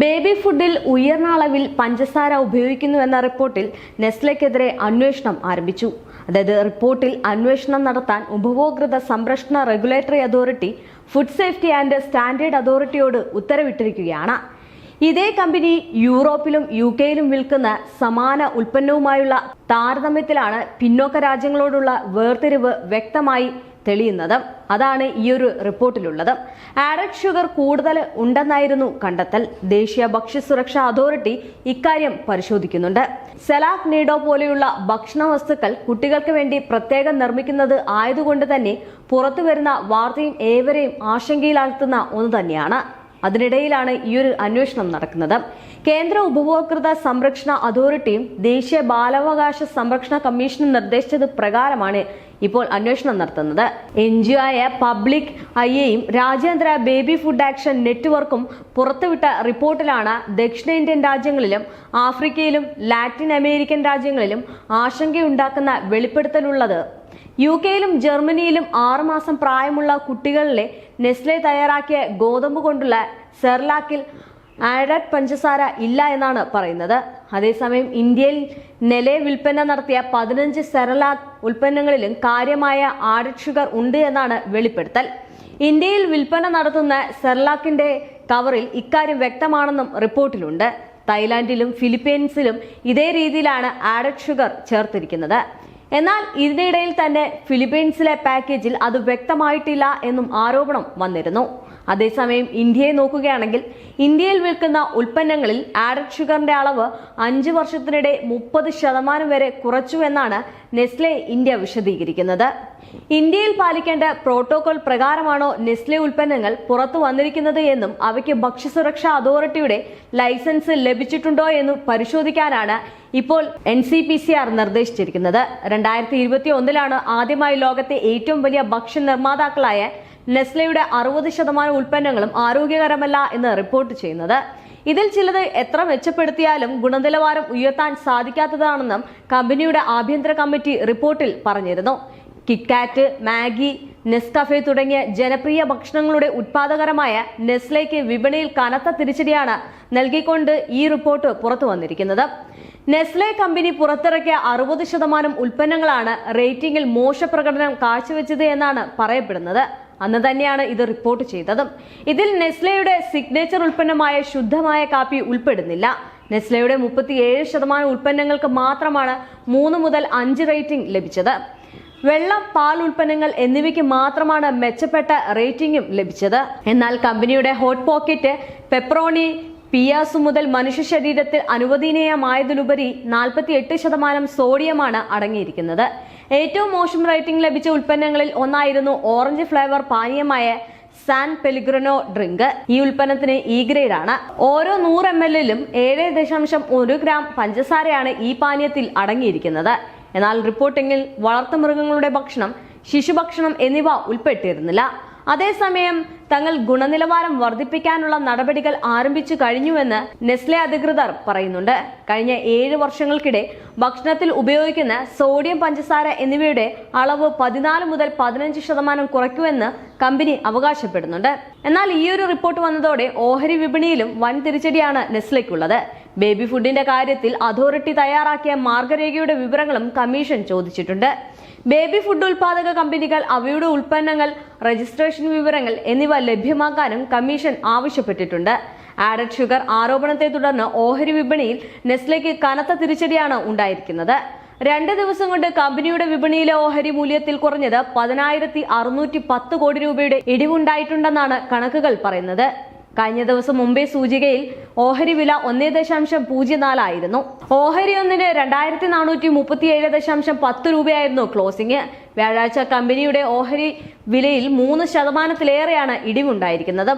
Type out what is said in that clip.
Baby ഫുഡിൽ ഉയർന്ന അളവിൽ പഞ്ചസാര ഉപയോഗിക്കുന്നുവെന്ന റിപ്പോർട്ടിൽ നെസ്ലെക്കെതിരെ അന്വേഷണം ആരംഭിച്ചു. അതായത് റിപ്പോർട്ടിൽ അന്വേഷണം നടത്താൻ ഉപഭോക്തൃ സംരക്ഷണ regulatory authority food safety and standard അതോറിറ്റിയോട് ഉത്തരവിട്ടിരിക്കുകയാണ്. ഇതേ കമ്പനി യൂറോപ്പിലും യു കെയിലും വിൽക്കുന്ന സമാന ഉൽപ്പന്നവുമായുള്ള താരതമ്യത്തിലാണ് പിന്നോക്ക രാജ്യങ്ങളോടുള്ള വേർതിരിവ് വ്യക്തമായി തെളിയുന്നത്. അതാണ് ഈ ഒരു റിപ്പോർട്ടിലുള്ളത്. ആഡഡ് ഷുഗർ കൂടുതൽ ഉണ്ടെന്നായിരുന്നു കണ്ടെത്തൽ. ദേശീയ ഭക്ഷ്യസുരക്ഷാ അതോറിറ്റി ഇക്കാര്യം പരിശോധിക്കുന്നുണ്ട്. സെലാക് നീഡോ പോലെയുള്ള ഭക്ഷണ വസ്തുക്കൾ കുട്ടികൾക്ക് വേണ്ടി പ്രത്യേകം നിർമ്മിക്കുന്നത് ആയതുകൊണ്ട് തന്നെ പുറത്തു വരുന്ന വാർത്തയും ഏവരെയും ആശങ്കയിലാഴ്ത്തുന്ന ഒന്ന് തന്നെയാണ്. അതിനിടയിലാണ് ഈ ഒരു അന്വേഷണം നടക്കുന്നത്. കേന്ദ്ര ഉപഭോക്തൃ സംരക്ഷണ അതോറിറ്റിയും ദേശീയ ബാലാവകാശ സംരക്ഷണ കമ്മീഷനും നിർദ്ദേശിച്ചത് പ്രകാരമാണ് ഇപ്പോൾ അന്വേഷണം നടത്തുന്നത്. എൻ ജി ഒ ആയ പബ്ലിക് ഐ എയും രാജ്യാന്തര ബേബി ഫുഡ് ആക്ഷൻ നെറ്റ്വർക്കും പുറത്തുവിട്ട റിപ്പോർട്ടിലാണ് ദക്ഷിണേന്ത്യൻ രാജ്യങ്ങളിലും ആഫ്രിക്കയിലും ലാറ്റിൻ അമേരിക്കൻ രാജ്യങ്ങളിലും ആശങ്കയുണ്ടാക്കുന്ന വെളിപ്പെടുത്തലുള്ളത് യു കെയിലും ജർമ്മനിയിലും ആറുമാസം പ്രായമുള്ള കുട്ടികളിലെ നെസ്ലെ തയ്യാറാക്കിയ ഗോതമ്പ് കൊണ്ടുള്ള സെർലാക്കിൽ ആഡഡ് പഞ്ചസാര ഇല്ല എന്നാണ് പറയുന്നത്. അതേസമയം ഇന്ത്യയിൽ നെലെ വിൽപ്പന നടത്തിയ പതിനഞ്ച് സെറലാക് ഉൽപ്പന്നങ്ങളിലും കാര്യമായ ആഡഡ് ഷുഗർ ഉണ്ട് എന്നാണ് വെളിപ്പെടുത്തൽ. ഇന്ത്യയിൽ വിൽപ്പന നടത്തുന്ന സെർലാക്കിന്റെ കവറിൽ ഇക്കാര്യം വ്യക്തമാണെന്നും റിപ്പോർട്ടിലുണ്ട്. തായ്ലാന്റിലും ഫിലിപ്പീൻസിലും ഇതേ രീതിയിലാണ് ആഡഡ് ഷുഗർ ചേർത്തിരിക്കുന്നത്. എന്നാൽ ഇതിനിടയിൽ തന്നെ ഫിലിപ്പീൻസിലെ പാക്കേജിൽ അത് വ്യക്തമായിട്ടില്ല എന്നും ആരോപണം വന്നിരുന്നു. അതേസമയം ഇന്ത്യയെ നോക്കുകയാണെങ്കിൽ ഇന്ത്യയിൽ വിൽക്കുന്ന ഉൽപ്പന്നങ്ങളിൽ ആഡഡ് ഷുഗറിന്റെ അളവ് അഞ്ച് വർഷത്തിനിടെ മുപ്പത് ശതമാനം വരെ കുറച്ചു എന്നാണ് നെസ്ലെ ഇന്ത്യ വിശദീകരിക്കുന്നത്. ഇന്ത്യയിൽ പാലിക്കേണ്ട പ്രോട്ടോകോൾ പ്രകാരമാണോ നെസ്ലെ ഉൽപ്പന്നങ്ങൾ പുറത്തു വന്നിരിക്കുന്നത് എന്നും അവയ്ക്ക് ഭക്ഷ്യസുരക്ഷാ അതോറിറ്റിയുടെ ലൈസൻസ് ലഭിച്ചിട്ടുണ്ടോ എന്നും പരിശോധിക്കാനാണ് ഇപ്പോൾ N C P C R നിർദ്ദേശിച്ചിരിക്കുന്നത്. രണ്ടായിരത്തി ഇരുപത്തി ഒന്നിലാണ് ആദ്യമായി ലോകത്തെ ഏറ്റവും വലിയ ഭക്ഷ്യ നിർമ്മാതാക്കളായ നെസ്ലയുടെ അറുപത് ശതമാനം ഉൽപ്പന്നങ്ങളും ആരോഗ്യകരമല്ല എന്ന് റിപ്പോർട്ട് ചെയ്യുന്നത്. ഇതിൽ ചിലത് എത്ര മെച്ചപ്പെടുത്തിയാലും ഗുണനിലവാരം ഉയർത്താൻ സാധിക്കാത്തതാണെന്നും കമ്പനിയുടെ ആഭ്യന്തര കമ്മിറ്റി റിപ്പോർട്ടിൽ പറഞ്ഞിരുന്നു. കിക്കാറ്റ് മാഗി നെസ്കഫെ തുടങ്ങിയ ജനപ്രിയ ഭക്ഷണങ്ങളുടെ ഉത്പാദകരമായ നെസ്ലേക്ക് വിപണിയിൽ കനത്ത തിരിച്ചടിയാണ് നൽകിക്കൊണ്ട് ഈ റിപ്പോർട്ട് പുറത്തു വന്നിരിക്കുന്നത് നെസ്ലെ കമ്പനി പുറത്തിറക്കിയ അറുപത് ശതമാനം ഉൽപ്പന്നങ്ങളാണ് റേറ്റിംഗിൽ മോശ പ്രകടനം കാഴ്ചവെച്ചത് എന്നാണ് പറയപ്പെടുന്നത്. അന്ന് തന്നെയാണ് ഇത് റിപ്പോർട്ട് ചെയ്തതും. ഇതിൽ നെസ്ലെയുടെ സിഗ്നേച്ചർ ഉൽപ്പന്നമായ ശുദ്ധമായ കാപ്പി ഉൾപ്പെടുന്നില്ല. നെസ്ലെയുടെ മുപ്പത്തിയേഴ് ശതമാനം ഉൽപ്പന്നങ്ങൾക്ക് മാത്രമാണ് മൂന്ന് മുതൽ അഞ്ച് റേറ്റിംഗ് ലഭിച്ചത്. വെള്ളം പാൽ ഉൽപ്പന്നങ്ങൾ എന്നിവയ്ക്ക് മാത്രമാണ് മെച്ചപ്പെട്ട റേറ്റിംഗും ലഭിച്ചത്. എന്നാൽ കമ്പനിയുടെ ഹോട്ട് പോക്കറ്റ് പെപ്രോണി പിയാസു മുതൽ മനുഷ്യ ശരീരത്തിൽ അനുവദനീയമായതിലുപരി നാൽപ്പത്തി എട്ട് ശതമാനം സോഡിയമാണ് അടങ്ങിയിരിക്കുന്നത്. ഏറ്റവും മോശം റേറ്റിംഗ് ലഭിച്ച ഉൽപ്പന്നങ്ങളിൽ ഒന്നായിരുന്നു ഓറഞ്ച് ഫ്ലേവർ പാനീയമായ സാൻ പെലിഗ്രനോ ഡ്രിങ്ക്. ഈ ഉൽപ്പന്നത്തിന് ഇ ഗ്രേഡ് ആണ് ഓരോ നൂറ് എം എല്ലിലും ഏഴ് ദശാംശം ഒരു ഗ്രാം പഞ്ചസാരയാണ് ഈ പാനീയത്തിൽ അടങ്ങിയിരിക്കുന്നത്. എന്നാൽ റിപ്പോർട്ടിംഗിൽ വളർത്തുമൃഗങ്ങളുടെ ഭക്ഷണം ശിശുഭക്ഷണം എന്നിവ ഉൾപ്പെട്ടിരുന്നില്ല. അതേസമയം തങ്ങൾ ഗുണനിലവാരം വർദ്ധിപ്പിക്കാനുള്ള നടപടികൾ ആരംഭിച്ചു കഴിഞ്ഞുവെന്ന് നെസ്ലെ അധികൃതർ പറയുന്നുണ്ട്. കഴിഞ്ഞ ഏഴ് വർഷങ്ങൾക്കിടെ ഭക്ഷണത്തിൽ ഉപയോഗിക്കുന്ന സോഡിയം പഞ്ചസാര എന്നിവയുടെ അളവ് പതിനാല് മുതൽ പതിനഞ്ച് ശതമാനം കുറയ്ക്കുമെന്ന് കമ്പനി അവകാശപ്പെടുന്നുണ്ട്. എന്നാൽ ഈ ഒരു റിപ്പോർട്ട് വന്നതോടെ ഓഹരി വിപണിയിലും വൻ തിരിച്ചടിയാണ് നെസ്ലയ്ക്കുള്ളത് ബേബി ഫുഡിന്റെ കാര്യത്തിൽ അതോറിറ്റി തയ്യാറാക്കിയ മാർഗരേഖയുടെ വിവരങ്ങളും കമ്മീഷൻ ചോദിച്ചിട്ടുണ്ട്. ബേബി ഫുഡ് ഉൽപാദക കമ്പനികൾ അവയുടെ ഉൽപ്പന്നങ്ങൾ രജിസ്ട്രേഷൻ വിവരങ്ങൾ എന്നിവ ലഭ്യമാക്കാനും കമ്മീഷൻ ആവശ്യപ്പെട്ടിട്ടുണ്ട്. ആഡഡ് ഷുഗർ ആരോപണത്തെ തുടർന്ന് ഓഹരി വിപണിയിൽ നെസ്ലയ്ക്ക് കനത്ത തിരിച്ചടിയാണ് ഉണ്ടായിരിക്കുന്നത്. രണ്ട് ദിവസം കൊണ്ട് കമ്പനിയുടെ വിപണിയിലെ ഓഹരി മൂല്യത്തിൽ കുറഞ്ഞത് പതിനായിരത്തി അറുന്നൂറ്റി പത്ത് കോടി രൂപയുടെ ഇടിവുണ്ടായിട്ടുണ്ടെന്നാണ് കണക്കുകൾ പറയുന്നത്. കഴിഞ്ഞ ദിവസം മുംബൈ സൂചികയിൽ ഓഹരി വില ഒന്നേ ദശാംശം പൂജ്യം നാലായിരുന്നു. ഓഹരി ഒന്നിന് രണ്ടായിരത്തി നാനൂറ്റി മുപ്പത്തിയേഴ് ദശാംശം പത്ത് രൂപയായിരുന്നു ക്ലോസിംഗ്. വ്യാഴാഴ്ച കമ്പനിയുടെ ഓഹരി വിലയിൽ മൂന്ന് ശതമാനത്തിലേറെയാണ് ഇടിവുണ്ടായിരിക്കുന്നത്.